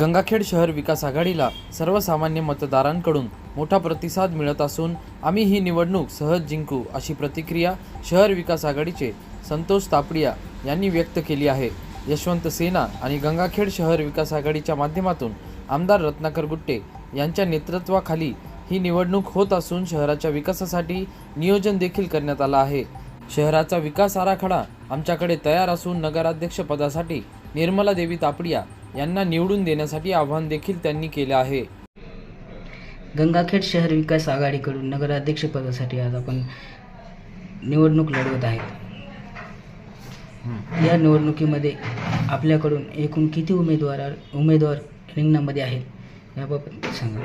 गंगाखेड शहर विकास आघाडीला सर्वसामान्य मतदारांकडून मोठा प्रतिसाद मिळत असून आम्ही ही निवडणूक सहज जिंकू अशी प्रतिक्रिया शहर विकास आघाडीचे संतोष तापडिया यांनी व्यक्त केली आहे. यशवंत सेना आणि गंगाखेड शहर विकास आघाडीच्या माध्यमातून आमदार रत्नाकर गुट्टे यांच्या नेतृत्वाखाली ही निवडणूक होत असून शहराच्या विकासासाठी नियोजन देखील करण्यात आलं आहे. शहराचा विकास आराखडा आमच्याकडे तयार असून नगराध्यक्षपदासाठी निर्मला देवी तापडिया यांना निवडून देण्यासाठी आवाहन देखील त्यांनी केले आहे. गंगाखेड शहर विकास आघाडीकडून नगराध्यक्षपदासाठी आज आपण निवडणूक लढवत आहेत. या निवडणुकीमध्ये आपल्याकडून एकूण किती उमेदवार उमेदवार रिंगणामध्ये आहेत याबाबत सांगा.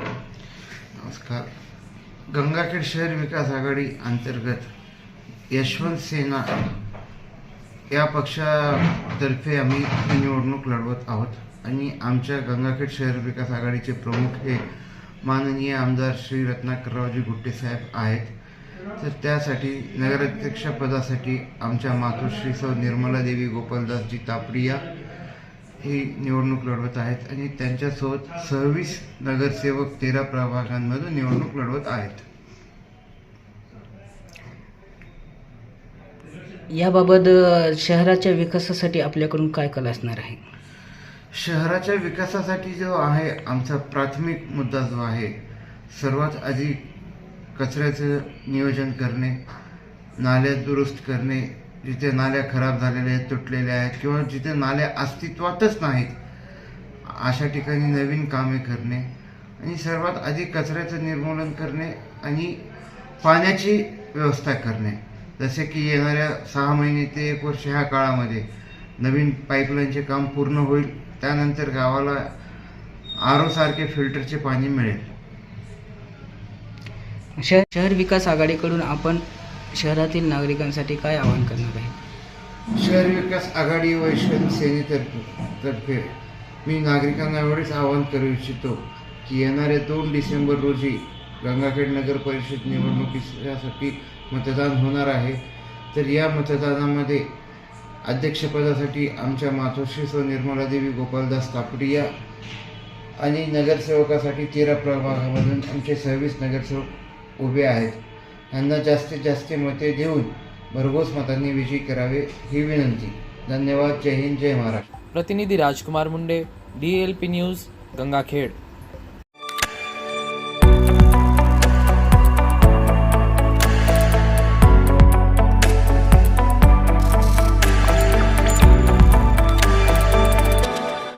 नमस्कार. गंगाखेड शहर विकास आघाडी अंतर्गत यशवंत सेना या पक्षातर्फे आम्ही ही निवडणूक लढवत आहोत. आणि आमच्या गंगाखेड शहर विकास आघाडीचे प्रमुख हे माननीय आमदार श्री रत्नाकररावजी गुट्टे साहेब आहेत. तर त्यासाठी नगराध्यक्षपदासाठी आमच्या मातोश्री सौ निर्मला देवी गोपालदासजी तापडिया ही निवडणूक लढवत आहेत. आणि त्यांच्यासोबत सव्वीस नगरसेवक तेरा प्रभागांमधून निवडणूक लढवत आहेत. याबाबत शहराच्या विकासासाठी आपल्याकडून काय कल असणार आहे? शहराच्या विकासासाठी जो आहे आमचा प्राथमिक मुद्दा जो आहे सर्वात आधी कचऱ्याचं नियोजन करणे नाल्या दुरुस्त करणे जिथे नाल्या खराब झालेल्या आहेत तुटलेल्या आहेत किंवा जिथे नाल्या अस्तित्वातच नाहीत अशा ठिकाणी नवीन कामे करणे आणि सर्वात आधी कचऱ्याचं निर्मूलन करणे आणि पाण्याची व्यवस्था करणे. जसे की येणाऱ्या सहा महिने ते एक वर्ष ह्या काळामध्ये नवीन पाईपलाईनचे काम पूर्ण होईल त्यानंतर गावाला आरो सारखे फिल्टरचे पाणी मिळेल. शहर शहर विकास आघाडीकडून आपण शहरातील नागरिकांसाठी काय आवाहन करणार आहे? शहर विकास आघाडी व यशवंत सेनेतर्फे तर्फे मी नागरिकांना एवढेच आवाहन करू इच्छितो की येणाऱ्या दोन डिसेंबर रोजी गंगाखेड नगर परिषद निवडणुकीसाठी मतदान होणार आहे. तर या मतदानामध्ये अध्यक्षपदासाठी आमच्या मातोश्री स्व निर्मलादेवी गोपालदास तापडिया आणि नगरसेवकासाठी तेरा प्रभागामधून आमचे सव्वीस नगरसेवक उभे आहेत. यांना जास्तीत जास्त मते देऊन भरघोस मतांनी विजयी करावे ही विनंती. धन्यवाद. जय हिंद. जय महाराष्ट्र. प्रतिनिधी Rajkumar Munde D L P news Gangakhed.